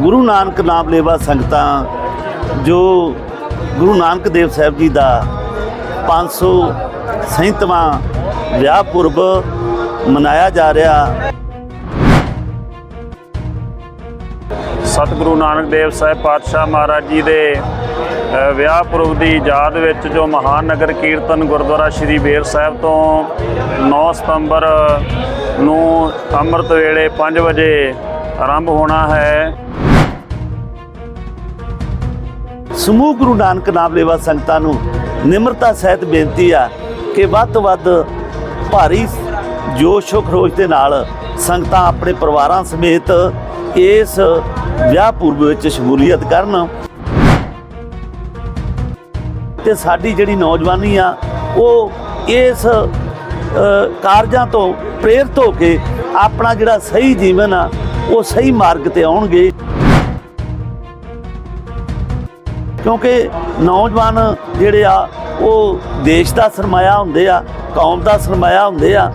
ਗੁਰੂ ਨਾਨਕ ਨਾਮ ਲੇਵਾ ਸੰਗਤਾਂ, ਜੋ ਗੁਰੂ ਨਾਨਕ ਦੇਵ ਸਾਹਿਬ ਜੀ ਦਾ 537ਵਾਂ ਵਿਆਹ ਪੁਰਬ ਮਨਾਇਆ ਜਾ ਰਿਹਾ। ਸਤਿਗੁਰੂ ਨਾਨਕ ਦੇਵ ਸਾਹਿਬ ਪਾਤਸ਼ਾਹ ਮਹਾਰਾਜ ਜੀ ਦੇ ਵਿਆਹ ਪੁਰਬ ਦੀ ਯਾਦ ਵਿੱਚ ਜੋ ਮਹਾਨ ਨਗਰ ਕੀਰਤਨ ਗੁਰਦੁਆਰਾ ਸ਼੍ਰੀ ਬੇਰ ਸਾਹਿਬ ਤੋਂ 9 ਸਤੰਬਰ ਨੂੰ ਅੰਮ੍ਰਿਤ ਵੇਲੇ 5 ਵਜੇ ਆਰੰਭ ਹੋਣਾ ਹੈ। ਸਮੂਹ ਗੁਰੂ ਨਾਨਕ ਨਾਮ ਲੇਵਾ ਸੰਗਤਾਂ ਨੂੰ ਨਿਮਰਤਾ ਸਹਿਤ ਬੇਨਤੀ ਆ ਕਿ ਵੱਧ ਤੋਂ ਵੱਧ ਭਾਰੀ ਜੋਸ਼ ਖਰੋਸ਼ ਦੇ ਨਾਲ ਸੰਗਤਾਂ ਆਪਣੇ ਪਰਿਵਾਰਾਂ ਸਮੇਤ ਇਸ ਵਿਆਹ ਪੂਰਬ ਵਿੱਚ ਸ਼ਮੂਲੀਅਤ ਕਰਨ। ਤੇ ਸਾਡੀ ਜਿਹੜੀ ਨੌਜਵਾਨੀ ਆ, ਉਹ ਇਸ ਕਾਰਜਾਂ ਤੋਂ ਪ੍ਰੇਰਿਤ ਹੋ ਕੇ ਆਪਣਾ ਜਿਹੜਾ ਸਹੀ ਜੀਵਨ ਆ ਉਹ ਸਹੀ ਮਾਰਗ ਤੇ ਆਉਣਗੇ। ਕਿਉਂਕਿ ਨੌਜਵਾਨ ਜਿਹੜੇ ਆ, ਉਹ ਦੇਸ਼ ਦਾ ਸਰਮਾਇਆ ਹੁੰਦੇ ਆ, ਕੌਮ ਦਾ ਸਰਮਾਇਆ ਹੁੰਦੇ ਆ।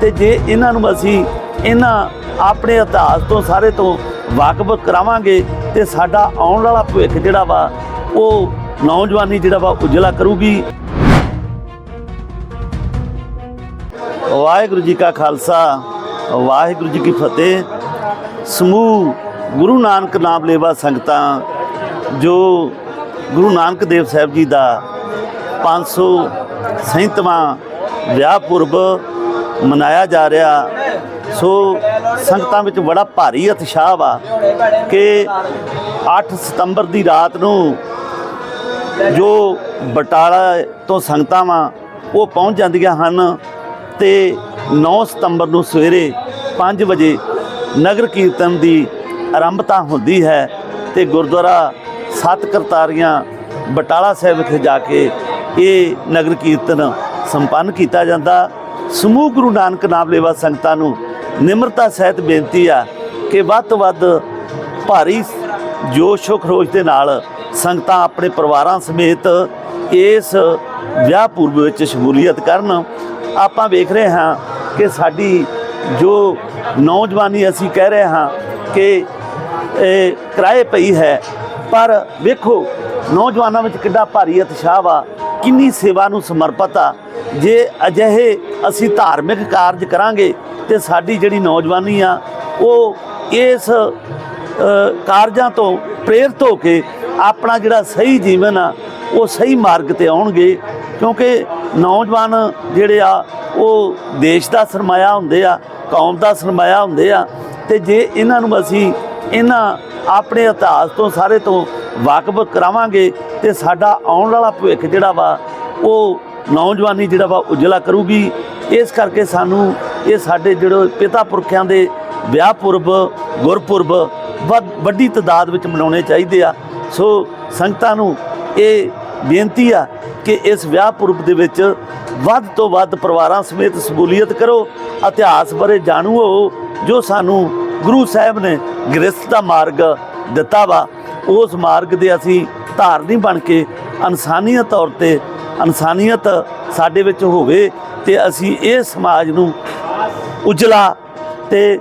ਤੇ ਜੇ ਇਹਨਾਂ ਨੂੰ ਅਸੀਂ ਇਹਨਾਂ ਆਪਣੇ ਇਤਿਹਾਸ ਤੋਂ, ਸਾਰੇ ਤੋਂ ਵਾਕਫ ਕਰਾਵਾਂਗੇ, ਤੇ ਸਾਡਾ ਆਉਣ ਵਾਲਾ ਭਵਿੱਖ ਜਿਹੜਾ ਵਾ, ਉਹ ਨੌਜਵਾਨੀ ਜਿਹੜਾ ਵਾ, ਉਜਲਾ ਕਰੂਗੀ। ਵਾਹਿਗੁਰੂ ਜੀ ਕਾ ਖਾਲਸਾ, ਵਾਹਿਗੁਰੂ ਜੀ ਕੀ ਫਤਿਹ। ਸਮੂਹ ਗੁਰੂ ਨਾਨਕ ਨਾਮ ਲੇਵਾ ਸੰਗਤਾਂ, ਜੋ ਗੁਰੂ ਨਾਨਕ ਦੇਵ ਸਾਹਿਬ ਜੀ ਦਾ 537ਵਾਂ ਵਿਆਹ ਪੁਰਬ ਮਨਾਇਆ ਜਾ ਰਿਹਾ, ਸੋ ਸੰਗਤਾਂ ਵਿੱਚ ਬੜਾ ਭਾਰੀ ਉਤਸ਼ਾਹ ਵਾ ਕਿ 8 ਸਤੰਬਰ ਦੀ ਰਾਤ ਨੂੰ ਜੋ ਬਟਾਲਾ ਤੋਂ ਸੰਗਤਾਂ ਵਾ, ਉਹ ਪਹੁੰਚ ਜਾਂਦੀਆਂ ਹਨ। ਤੇ 9 ਸਤੰਬਰ ਨੂੰ ਸਵੇਰੇ 5 ਵਜੇ ਨਗਰ ਕੀਰਤਨ ਦੀ ਆਰੰਭਤਾ ਹੁੰਦੀ ਹੈ ਤੇ ਗੁਰਦੁਆਰਾ ਸੱਤ ਕਰਤਾਰੀਆਂ ਬਟਾਲਾ ਸਾਹਿਬ ਵਿਖੇ ਜਾ ਕੇ ਇਹ ਨਗਰ ਕੀਰਤਨ ਸੰਪੰਨ ਕੀਤਾ ਜਾਂਦਾ। ਸਮੂਹ ਗੁਰੂ ਨਾਨਕ ਨਾਮ ਲੇਵਾ ਸੰਗਤਾਂ ਨੂੰ ਨਿਮਰਤਾ ਸਹਿਤ ਬੇਨਤੀ ਆ ਕਿ ਵੱਧ ਤੋਂ ਵੱਧ ਭਾਰੀ ਜੋਸ਼ ਖਰੋਸ਼ ਦੇ ਨਾਲ ਸੰਗਤਾਂ ਆਪਣੇ ਪਰਿਵਾਰਾਂ ਸਮੇਤ ਇਸ ਵਿਆਹ ਪੂਰਬ ਵਿੱਚ ਸ਼ਮੂਲੀਅਤ ਕਰਨ ਆਪਾਂ ਵੇਖ ਰਹੇ ਹਾਂ ਕਿ ਸਾਡੀ ਜੋ ਨੌਜਵਾਨੀ ਅਸੀਂ ਕਹਿ ਰਹੇ ਹਾਂ ਕਿ ਇਹ ਕਿਰਾਏ ਪਈ ਹੈ, ਪਰ ਵੇਖੋ, ਨੌਜਵਾਨਾਂ ਵਿੱਚ ਕਿੰਨਾ ਭਾਰੀ ਉਤਸ਼ਾਹ ਵਾ, ਕਿੰਨੀ ਸੇਵਾ ਨੂੰ ਸਮਰਪਿਤ ਆ। ਜੇ ਅਜਿਹੇ ਅਸੀਂ ਧਾਰਮਿਕ ਕਾਰਜ ਕਰਾਂਗੇ ਤੇ ਸਾਡੀ ਜਿਹੜੀ ਨੌਜਵਾਨੀ ਆ, ਉਹ ਇਸ ਕਾਰਜਾਂ ਤੋਂ ਪ੍ਰੇਰਿਤ ਹੋ ਕੇ ਆਪਣਾ ਜਿਹੜਾ ਸਹੀ ਜੀਵਨ ਆ, ਉਹ ਸਹੀ ਮਾਰਗ ਤੇ ਆਉਣਗੇ, ਕਿਉਂਕਿ ਨੌਜਵਾਨ ਜਿਹੜੇ ਆ, ਉਹ ਦੇਸ਼ ਦਾ ਸਰਮਾਇਆ ਹੁੰਦੇ ਆ, ਕੌਮ ਦਾ ਸਰਮਾਇਆ ਹੁੰਦੇ ਆ, ਤੇ ਜੇ ਇਹਨਾਂ ਨੂੰ ਅਸੀਂ ਇਹਨਾਂ ਆਪਣੇ ਇਤਿਹਾਸ ਤੋਂ, ਸਾਰੇ ਤੋਂ ਵਾਕਫ ਕਰਾਵਾਂਗੇ, ਤੇ ਸਾਡਾ ਆਉਣ ਵਾਲਾ ਭਵਿੱਖ ਜਿਹੜਾ ਵਾ, ਉਹ ਨੌਜਵਾਨੀ ਜਿਹੜਾ ਵਾ, ਉਜਲਾ ਕਰੂਗੀ। ਇਸ ਕਰਕੇ ਸਾਨੂੰ ਇਹ ਸਾਡੇ ਜਿਹੜੇ ਪਿਤਾ ਪੁਰਖਿਆਂ ਦੇ ਵਿਆਹ ਪੁਰਬ, ਗੁਰਪੁਰਬ ਵੱਧ- ਵੱਡੀ ਤਦਾਦ ਵਿੱਚ ਮਨਾਉਣੇ ਚਾਹੀਦੇ ਆ। ਸੋ ਸੰਗਤਾਂ ਨੂੰ ਇਹ ਬੇਨਤੀ ਆ ਕਿ ਇਸ ਵਿਆਹ ਪੁਰਬ ਦੇ ਵਿੱਚ ਵੱਧ ਤੋਂ ਵੱਧ ਪਰਿਵਾਰਾਂ ਸਮੇਤ ਸਹੂਲੀਅਤ ਕਰੋ, ਇਤਿਹਾਸ ਬਾਰੇ ਜਾਣੂ ਹੋ, ਜੋ ਸਾਨੂੰ ਗੁਰੂ ਸਾਹਿਬ ਨੇ ਗ੍ਰਸਥ ਦਾ ਮਾਰਗ ਦਿੱਤਾ ਵਾ। ਉਸ ਮਾਰਗ ਦੇ ਅਸੀਂ ਧਾਰਨੀ ਬਣ ਕੇ ਇਨਸਾਨੀਅਤ ਤੌਰ ਤੇ ਇਨਸਾਨੀਅਤ ਸਾਡੇ ਵਿੱਚ ਹੋਵੇ ਤੇ ਅਸੀਂ ਇਹ ਸਮਾਜ ਨੂੰ ਉਜਲਾ ਤੇ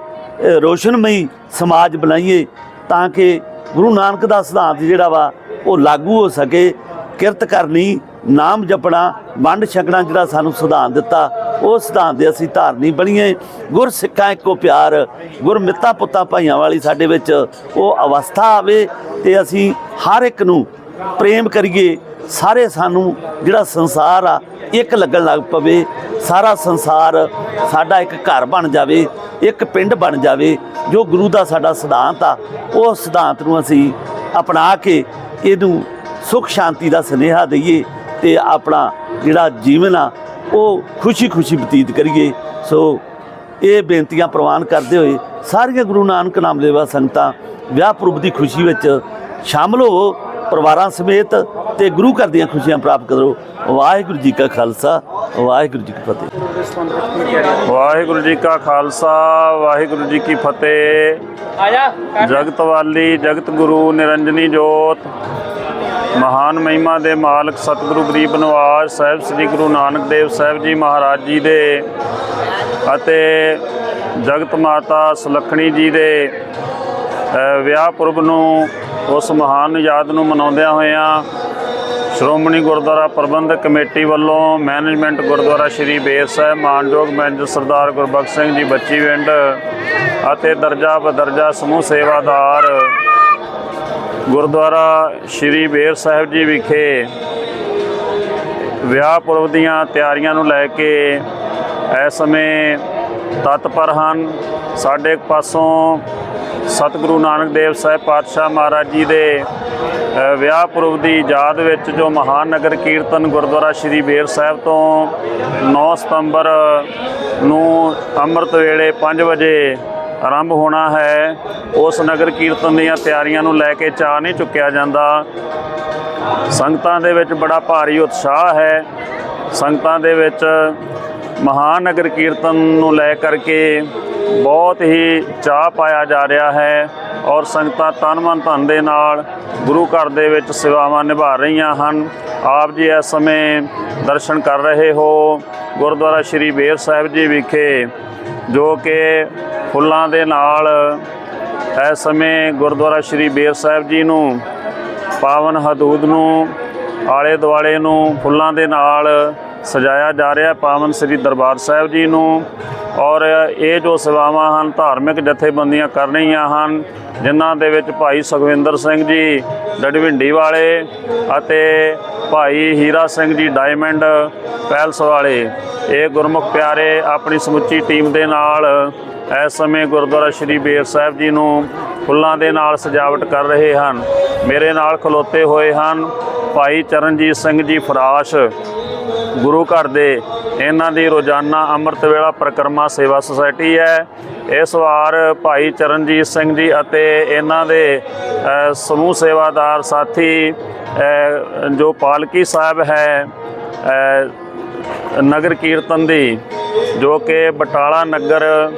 ਰੋਸ਼ਨਮਈ ਸਮਾਜ ਬਣਾਈਏ ਤਾਂ ਕਿ ਗੁਰੂ ਨਾਨਕ ਦਾ ਸਿਧਾਂਤ ਜਿਹੜਾ ਵਾ ਉਹ ਲਾਗੂ ਹੋ ਸਕੇ ਕਿਰਤ ਕਰਨੀ, ਨਾਮ ਜਪਣਾ, ਵੰਡ ਛਕਣਾ ਜਿਹੜਾ ਸਾਨੂੰ ਸਿਧਾਂਤ ਦਿੱਤਾ, ਉਹ ਸਿਧਾਂਤ ਦੇ ਅਸੀਂ ਧਾਰਨੀ ਬਣੀਏ ਗੁਰ ਸਿੱਖਾਂ ਇੱਕੋ ਪਿਆਰ, ਗੁਰ ਮਿੱਤਾ ਪੁੱਤਾਂ ਭਾਈਆਂ ਵਾਲੀ ਸਾਡੇ ਵਿੱਚ ਉਹ ਅਵਸਥਾ ਆਵੇ ਤੇ ਅਸੀਂ ਹਰ ਇੱਕ ਨੂੰ ਪ੍ਰੇਮ ਕਰੀਏ। ਸਾਰੇ ਸਾਨੂੰ ਜਿਹੜਾ ਸੰਸਾਰ ਆ, ਇੱਕ ਲੱਗਣ ਲੱਗ ਪਵੇ। ਸਾਰਾ ਸੰਸਾਰ ਸਾਡਾ ਇੱਕ ਘਰ ਬਣ ਜਾਵੇ, ਇੱਕ ਪਿੰਡ ਬਣ ਜਾਵੇ। ਜੋ ਗੁਰੂ ਦਾ ਸਾਡਾ ਸਿਧਾਂਤ ਆ, ਉਹ ਸਿਧਾਂਤ ਨੂੰ ਅਸੀਂ ਅਪਣਾ ਕੇ ਇਹਨੂੰ ਸੁਖ ਸ਼ਾਂਤੀ ਦਾ ਸੁਨੇਹਾ ਦਈਏ ਤੇ ਆਪਣਾ ਜਿਹੜਾ ਜੀਵਨ ਆ ਉਹ ਖੁਸ਼ੀ-ਖੁਸ਼ੀ ਬਤੀਤ ਕਰੀਏ। ਸੋ ਇਹ ਬੇਨਤੀਆਂ ਪ੍ਰਵਾਨ ਕਰਦੇ ਹੋਏ ਸਾਰੀਆਂ ਗੁਰੂ ਨਾਨਕ ਨਾਮ ਲੇਵਾ ਸੰਗਤਾਂ ਵਿਆਹ ਪੁਰਬ ਦੀ ਖੁਸ਼ੀ ਵਿੱਚ ਸ਼ਾਮਲ ਹੋਵੋ ਪਰਿਵਾਰਾਂ ਸਮੇਤ ਤੇ ਗੁਰੂ ਘਰ ਦੀਆਂ ਖੁਸ਼ੀਆਂ ਪ੍ਰਾਪਤ ਕਰੋ। ਵਾਹਿਗੁਰੂ ਜੀ ਕਾ ਖਾਲਸਾ ਵਾਹਿਗੁਰੂ ਜੀ ਕੀ ਫਤਿਹ। ਵਾਹਿਗੁਰੂ ਜੀ ਕਾ ਖਾਲਸਾ ਵਾਹਿਗੁਰੂ ਜੀ ਕੀ ਫਤਿਹ। ਆਜਾ ਜਗਤ ਵਾਲੀ ਜਗਤ ਗੁਰੂ ਨਿਰੰਜਨੀ ਜੋਤ। ਮਹਾਨ ਮਹਿਮਾ ਦੇ ਮਾਲਕ ਸਤਿਗੁਰੂ ਗਰੀਬ ਨਵਾਜ਼ ਸਾਹਿਬ ਸ੍ਰੀ ਗੁਰੂ ਨਾਨਕ ਦੇਵ ਸਾਹਿਬ ਜੀ ਮਹਾਰਾਜ ਜੀ ਦੇ ਅਤੇ ਜਗਤ ਮਾਤਾ ਸੁਲੱਖਣੀ ਜੀ ਦੇ ਵਿਆਹ ਪੁਰਬ ਨੂੰ ਉਸ ਮਹਾਨ ਯਾਦ ਨੂੰ ਮਨਾਉਂਦਿਆਂ ਹੋਇਆਂ ਸ਼੍ਰੋਮਣੀ ਗੁਰਦੁਆਰਾ ਪ੍ਰਬੰਧਕ ਕਮੇਟੀ ਵੱਲੋਂ ਮੈਨੇਜਮੈਂਟ ਗੁਰਦੁਆਰਾ ਸ਼੍ਰੀ ਬੇਰ ਸਾਹਿਬ ਮਾਨਯੋਗ ਮੈਨੇਜਰ ਸਰਦਾਰ ਗੁਰਬਖਸ਼ ਸਿੰਘ ਜੀ ਬੱਚੀ ਬੱਚੀਵਿੰਡ ਅਤੇ ਦਰਜਾ ਬਦਰਜਾ ਸਮੂਹ ਸੇਵਾਦਾਰ ਗੁਰਦੁਆਰਾ ਸ਼੍ਰੀ ਬੇਰ ਸਾਹਿਬ ਜੀ ਵਿਖੇ ਵਿਆਹ ਪੁਰਬ ਦੀਆਂ ਤਿਆਰੀਆਂ ਨੂੰ ਲੈ ਕੇ ਇਸ ਸਮੇਂ ਤਤਪਰ ਹਨ। ਸਾਡੇ ਪਾਸੋਂ ਸਤਿਗੁਰੂ ਨਾਨਕ ਦੇਵ ਸਾਹਿਬ ਪਾਤਸ਼ਾਹ ਮਹਾਰਾਜ ਜੀ ਦੇ ਵਿਆਹ ਪੁਰਬ ਦੀ ਯਾਦ ਵਿੱਚ ਜੋ ਮਹਾਨ ਨਗਰ ਕੀਰਤਨ ਗੁਰਦੁਆਰਾ ਸ਼੍ਰੀ ਬੇਰ ਸਾਹਿਬ ਤੋਂ 9 ਸਤੰਬਰ ਨੂੰ ਅੰਮ੍ਰਿਤ ਵੇਲੇ 5 ਵਜੇ ਆਰੰਭ ਹੋਣਾ ਹੈ। ਉਸ ਨਗਰ ਕੀਰਤਨ ਦੀਆਂ ਤਿਆਰੀਆਂ ਨੂੰ ਲੈ ਕੇ ਚਾਹ ਨਹੀਂ ਚੁੱਕਿਆ ਜਾਂਦਾ। ਸੰਗਤਾਂ ਦੇ ਵਿੱਚ ਬੜਾ ਭਾਰੀ ਉਤਸ਼ਾਹ ਹੈ। ਸੰਗਤਾਂ ਦੇ ਵਿੱਚ ਮਹਾਨ ਨਗਰ ਕੀਰਤਨ ਨੂੰ ਲੈ ਕਰਕੇ ਬਹੁਤ ਹੀ ਚਾਹ ਪਾਇਆ ਜਾ ਰਿਹਾ ਹੈ ਔਰ ਸੰਗਤਾਂ ਤਨ ਮਨ ਧਨ ਦੇ ਨਾਲ ਗੁਰੂ ਘਰ ਦੇ ਵਿੱਚ ਸੇਵਾਵਾਂ ਨਿਭਾ ਰਹੀਆਂ ਹਨ। ਆਪ ਜੀ ਇਸ ਸਮੇਂ ਦਰਸ਼ਨ ਕਰ ਰਹੇ ਹੋ ਗੁਰਦੁਆਰਾ ਸ਼੍ਰੀ ਬੇਰ ਸਾਹਿਬ ਜੀ ਵਿਖੇ, ਜੋ ਕਿ ਫੁੱਲਾਂ ਦੇ ਨਾਲ ਇਸ ਸਮੇਂ ਗੁਰਦੁਆਰਾ ਸ਼੍ਰੀ ਬੇਰ ਸਾਹਿਬ ਜੀ ਨੂੰ, ਪਾਵਨ ਹਦੂਦ ਨੂੰ, ਆਲੇ ਦੁਆਲੇ ਨੂੰ ਫੁੱਲਾਂ ਦੇ ਨਾਲ ਸਜਾਇਆ ਜਾ ਰਿਹਾ ਪਾਵਨ ਸ੍ਰੀ ਦਰਬਾਰ ਸਾਹਿਬ ਜੀ ਨੂੰ। ਔਰ ਇਹ ਜੋ ਸੇਵਾਵਾਂ ਹਨ, ਧਾਰਮਿਕ ਜਥੇਬੰਦੀਆਂ ਕਰ ਰਹੀਆਂ ਹਨ, ਜਿਨ੍ਹਾਂ ਦੇ ਵਿੱਚ ਭਾਈ ਸੁਖਵਿੰਦਰ ਸਿੰਘ ਜੀ ਡਡਵਿੰਡੀ ਵਾਲੇ ਅਤੇ ਭਾਈ ਹੀਰਾ ਸਿੰਘ ਜੀ ਡਾਇਮੰਡ ਪੈਲਸ ਵਾਲੇ। ਇਹ ਗੁਰਮੁਖ ਪਿਆਰੇ ਆਪਣੀ ਸਮੁੱਚੀ ਟੀਮ ਦੇ ਨਾਲ ਇਸ ਸਮੇਂ ਗੁਰਦੁਆਰਾ ਸ਼੍ਰੀ ਬੇਰ ਸਾਹਿਬ ਜੀ ਨੂੰ ਫੁੱਲਾਂ ਦੇ ਨਾਲ ਸਜਾਵਟ ਕਰ ਰਹੇ ਹਨ। ਮੇਰੇ ਨਾਲ ਖਲੋਤੇ ਹੋਏ ਹਨ ਭਾਈ ਚਰਨਜੀਤ ਸਿੰਘ ਜੀ ਫਰਾਸ਼, ਗੁਰੂ ਘਰ ਦੇ। ਇਹਨਾਂ ਦੀ ਰੋਜ਼ਾਨਾ ਅੰਮ੍ਰਿਤ ਵੇਲਾ ਪ੍ਰਕਰਮਾ ਸੇਵਾ ਸੁਸਾਇਟੀ ਹੈ। ਇਸ ਵਾਰ ਭਾਈ ਚਰਨਜੀਤ ਸਿੰਘ ਜੀ ਅਤੇ ਇਹਨਾਂ ਦੇ ਸਮੂਹ ਸੇਵਾਦਾਰ ਸਾਥੀ ਜੋ ਪਾਲਕੀ ਸਾਹਿਬ ਹੈ ਨਗਰ ਕੀਰਤਨ ਦੀ, ਜੋ ਕਿ ਬਟਾਲਾ ਨਗਰ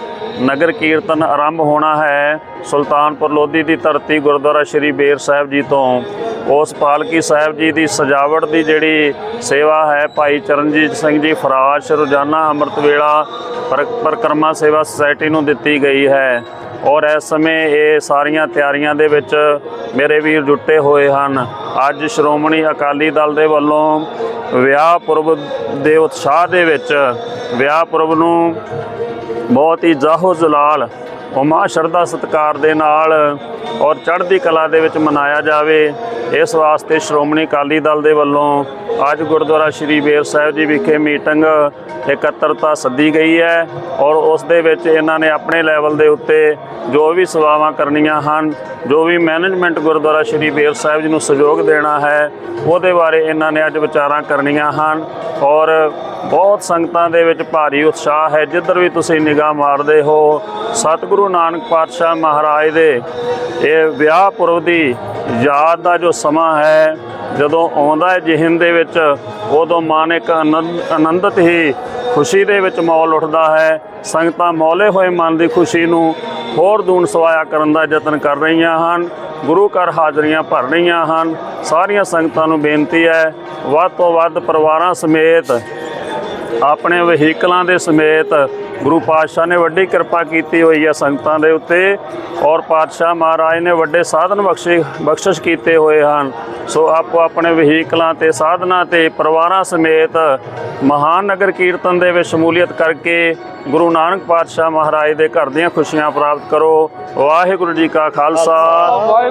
ਨਗਰ ਕੀਰਤਨ ਆਰੰਭ ਹੋਣਾ ਹੈ। ਸੁਲਤਾਨਪੁਰ ਲੋਧੀ ਦੀ ਧਰਤੀ ਗੁਰਦੁਆਰਾ ਸ਼੍ਰੀ ਬੇਰ ਸਾਹਿਬ ਜੀ ਤੋਂ। ਉਸ ਪਾਲਕੀ ਸਾਹਿਬ ਜੀ ਦੀ ਸਜਾਵਟ ਦੀ ਜਿਹੜੀ ਸੇਵਾ ਹੈ, ਭਾਈ ਚਰਨਜੀਤ ਸਿੰਘ ਜੀ ਫਰਾਸ਼ ਰੋਜ਼ਾਨਾ ਅੰਮ੍ਰਿਤ ਵੇਲਾ ਪਰ- ਪਰਿਕਰਮਾ ਸੇਵਾ ਸੁਸਾਇਟੀ ਨੂੰ ਦਿੱਤੀ ਗਈ ਹੈ। ਔਰ ਇਸ ਸਮੇਂ ਇਹ ਸਾਰੀਆਂ ਤਿਆਰੀਆਂ ਦੇ ਵਿੱਚ ਮੇਰੇ ਵੀਰ ਜੁਟੇ ਹੋਏ ਹਨ। ਅੱਜ ਸ਼੍ਰੋਮਣੀ ਅਕਾਲੀ ਦਲ ਦੇ ਵੱਲੋਂ ਵਿਆਹ ਪੁਰਬ ਦੇ ਉਤਸ਼ਾਹ ਦੇ ਵਿੱਚ ਵਿਆਹ ਪੁਰਬ ਨੂੰ ਬਹੁਤ ਹੀ ਜਾਹੋ ਜਲਾਲ ਉਮਾ ਸ਼ਰਧਾ ਸਤਕਾਰ ਦੇ ਨਾਲ ਔਰ ਚੜ੍ਹਦੀ ਕਲਾ ਦੇ ਵਿੱਚ ਮਨਾਇਆ ਜਾਵੇ, ਇਸ ਵਾਸਤੇ ਸ਼੍ਰੋਮਣੀ ਅਕਾਲੀ ਦਲ ਦੇ ਵੱਲੋਂ ਅੱਜ ਗੁਰਦੁਆਰਾ ਸ਼੍ਰੀ ਬੇਰ ਸਾਹਿਬ ਜੀ ਵਿਖੇ ਮੀਟਿੰਗ ਇਕੱਤਰਤਾ ਸੱਦੀ ਗਈ ਹੈ ਔਰ ਉਸ ਦੇ ਵਿੱਚ ਇਹਨਾਂ ਨੇ ਆਪਣੇ ਲੈਵਲ ਦੇ ਉੱਤੇ ਜੋ ਵੀ ਸੇਵਾਵਾਂ ਕਰਨੀਆਂ ਹਨ, ਜੋ ਵੀ ਮੈਨੇਜਮੈਂਟ ਗੁਰਦੁਆਰਾ ਸ਼੍ਰੀ ਬੇਰ ਸਾਹਿਬ ਜੀ ਨੂੰ ਸਹਿਯੋਗ ਦੇਣਾ ਹੈ, ਉਹਦੇ ਬਾਰੇ ਇਹਨਾਂ ਨੇ ਅੱਜ ਵਿਚਾਰਾਂ ਕਰਨੀਆਂ ਹਨ ਔਰ ਬਹੁਤ ਸੰਗਤਾਂ ਦੇ ਵਿੱਚ ਭਾਰੀ ਉਤਸ਼ਾਹ ਹੈ, ਜਿੱਧਰ ਵੀ ਤੁਸੀਂ ਨਿਗਾਹ ਮਾਰਦੇ ਹੋ, ਸਤਿਗੁਰੂ ਗੁਰੂ ਨਾਨਕ ਪਾਤਸ਼ਾਹ ਮਹਾਰਾਜ ਦੇ ਇਹ ਵਿਆਹ ਪੁਰਬ ਦੀ ਯਾਦ ਦਾ ਜੋ ਸਮਾਂ ਹੈ, ਜਦੋਂ ਆਉਂਦਾ ਹੈ ਜਿਹਨ ਦੇ ਵਿੱਚ, ਉਦੋਂ ਮਨ ਇੱਕ ਆਨੰਦ ਆਨੰਦਿਤ ਹੀ ਖੁਸ਼ੀ ਦੇ ਵਿੱਚ ਮੌਲ ਉੱਠਦਾ ਹੈ। ਸੰਗਤਾਂ ਮੌਲੇ ਹੋਏ ਮਨ ਦੀ ਖੁਸ਼ੀ ਨੂੰ ਹੋਰ ਦੂਣ ਸਵਾਇਆ ਕਰਨ ਦਾ ਯਤਨ ਕਰ ਰਹੀਆਂ ਹਨ। ਗੁਰੂ ਘਰ ਹਾਜ਼ਰੀਆਂ ਭਰ ਰਹੀਆਂ ਹਨ। ਸਾਰੀਆਂ ਸੰਗਤਾਂ ਨੂੰ ਬੇਨਤੀ ਹੈ, ਵੱਧ ਤੋਂ ਵੱਧ ਪਰਿਵਾਰਾਂ ਸਮੇਤ, ਆਪਣੇ ਵਹੀਕਲਾਂ ਦੇ ਸਮੇਤ ਗੁਰੂ ਪਾਤਸ਼ਾਹ ਨੇ ਵੱਡੀ ਕਿਰਪਾ ਕੀਤੀ ਹੋਈ ਹੈ ਸੰਗਤਾਂ ਦੇ ਉੱਤੇ ਔਰ ਪਾਤਸ਼ਾਹ ਮਹਾਰਾਜ ਨੇ ਵੱਡੇ ਸਾਧਨ ਬਖਸ਼ੇ, ਬਖਸ਼ਿਸ਼ ਕੀਤੇ ਹੋਏ ਹਨ। ਸੋ ਆਪੋ ਆਪਣੇ ਵਹੀਕਲਾਂ ਤੇ ਸਾਧਨਾਂ ਤੇ ਪਰਿਵਾਰਾਂ ਸਮੇਤ ਮਹਾਨ ਨਗਰ ਕੀਰਤਨ ਦੇ ਵਿੱਚ ਸ਼ਮੂਲੀਅਤ ਕਰਕੇ ਗੁਰੂ ਨਾਨਕ ਪਾਤਸ਼ਾਹ ਮਹਾਰਾਜ ਦੇ ਘਰ ਦੀਆਂ ਖੁਸ਼ੀਆਂ ਪ੍ਰਾਪਤ ਕਰੋ। ਵਾਹਿਗੁਰੂ ਜੀ ਕਾ ਖਾਲਸਾ,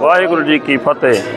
ਵਾਹਿਗੁਰੂ ਜੀ ਕੀ ਫਤਿਹ।